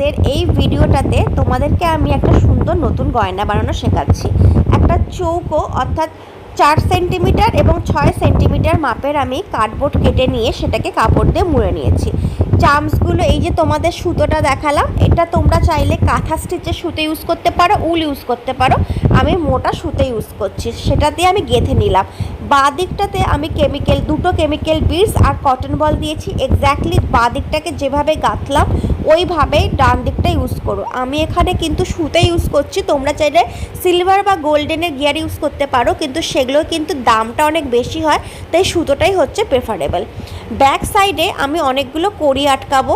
আজকের এই ভিডিওটাতে তোমাদেরকে আমি একটা সুন্দর নতুন গয়না বানানো শেখাচ্ছি। একটা চৌকো, অর্থাৎ চার সেন্টিমিটার এবং ছয় সেন্টিমিটার মাপের আমি কার্ডবোর্ড কেটে নিয়ে সেটাকে কাপড় দিয়ে মুড়ে নিয়েছি। চামসগুলো এই যে তোমাদের সুতোটা দেখালাম, এটা তোমরা চাইলে কাঁথা স্টিচের সুতো ইউজ করতে পারো, উল ইউজ করতে পারো। আমি মোটা সুতো ইউজ করছি, সেটা দিয়ে আমি গেঁথে নিলাম। বাঁ দিকটাতে আমি কেমিক্যাল দুটো কেমিক্যাল বিডস আর কটন বল দিয়েছি। এক্স্যাক্টলি বাঁ দিকটাকে যেভাবে গাঁথলাম ওইভাবেই ডান দিকটা ইউজ করো। আমি এখানে কিন্তু সুতো ইউজ করছি, তোমরা চাইলে সিলভার বা গোল্ডেনের গিয়ার ইউজ করতে পারো, কিন্তু সেগুলো কিন্তু দামটা অনেক বেশি হয়, তাই সুতোটাই হচ্ছে প্রেফারেবল ব্যাক সাইডে আমি অনেকগুলো কড়ি আটকাবো।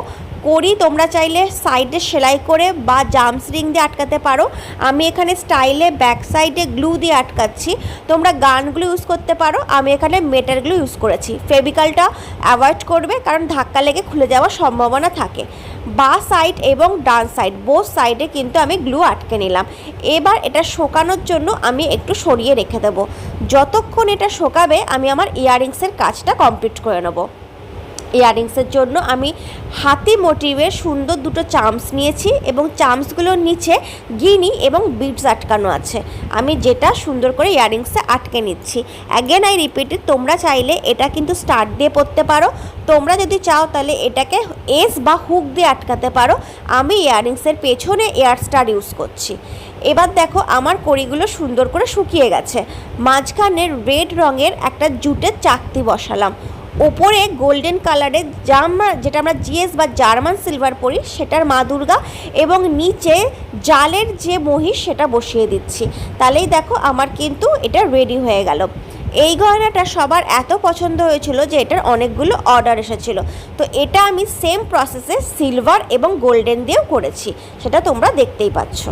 কড়ি তোমরা চাইলে সাইডে সেলাই করে বা জামস রিং দিয়ে আটকাতে পারো। আমি এখানে স্টাইলে ব্যাক সাইডে গ্লু দিয়ে আটকাচ্ছি। তোমরা গানগুলো ইউজ করতে পারো। আমি এখানে মেটারগুলো ইউজ করেছি। ফেভিকালটা অ্যাভয়েড করবে, কারণ ধাক্কা লেগে খুলে যাওয়ার সম্ভাবনা থাকে। বা সাইড এবং ডান সাইড বোথ সাইডে কিন্তু আমি গ্লু আটকে নিলাম। এবার এটা শোকানোর জন্য আমি একটু সরিয়ে রেখে দেবো। যতক্ষণ এটা শোকাবে, আমি আমার ইয়াররিংসের কাজটা কমপ্লিট করে নেব। ইয়াররিংসের জন্য আমি হাতি মোটিভের সুন্দর দুটো চামস নিয়েছি এবং চামসগুলোর নিচে গিনি এবং বিটস আটকানো আছে। আমি যেটা সুন্দর করে ইয়াররিংসে আটকে নিচ্ছি। অ্যাগেন আই রিপিটেড তোমরা চাইলে এটা কিন্তু স্টার্ট দিয়ে পরতে পারো। তোমরা যদি চাও তাহলে এটাকে এস বা হুক দিয়ে আটকাতে পারো। আমি ইয়াররিংসের পেছনে এয়ার স্টার ইউজ করছি। এবার দেখো, আমার কড়িগুলো সুন্দর করে শুকিয়ে গেছে। মাঝখানে রেড রঙের একটা জুটের চাকতি বসালাম। ওপরে গোল্ডেন কালারের আমরা যেটা আমরা জিএস বা জার্মান সিলভার পরি, সেটার মা দুর্গা এবং নিচে জালের যে মহিষ, সেটা বসিয়ে দিচ্ছি। তাহলেই দেখো আমার কিন্তু এটা রেডি হয়ে গেল। এই গয়নাটা সবার এত পছন্দ হয়েছিল যে এটার অনেকগুলো অর্ডার এসেছিল। তো এটা আমি সেম প্রসেসে সিলভার এবং গোল্ডেন দিয়েও করেছি। সেটা তোমরা দেখতেই পাচ্ছ।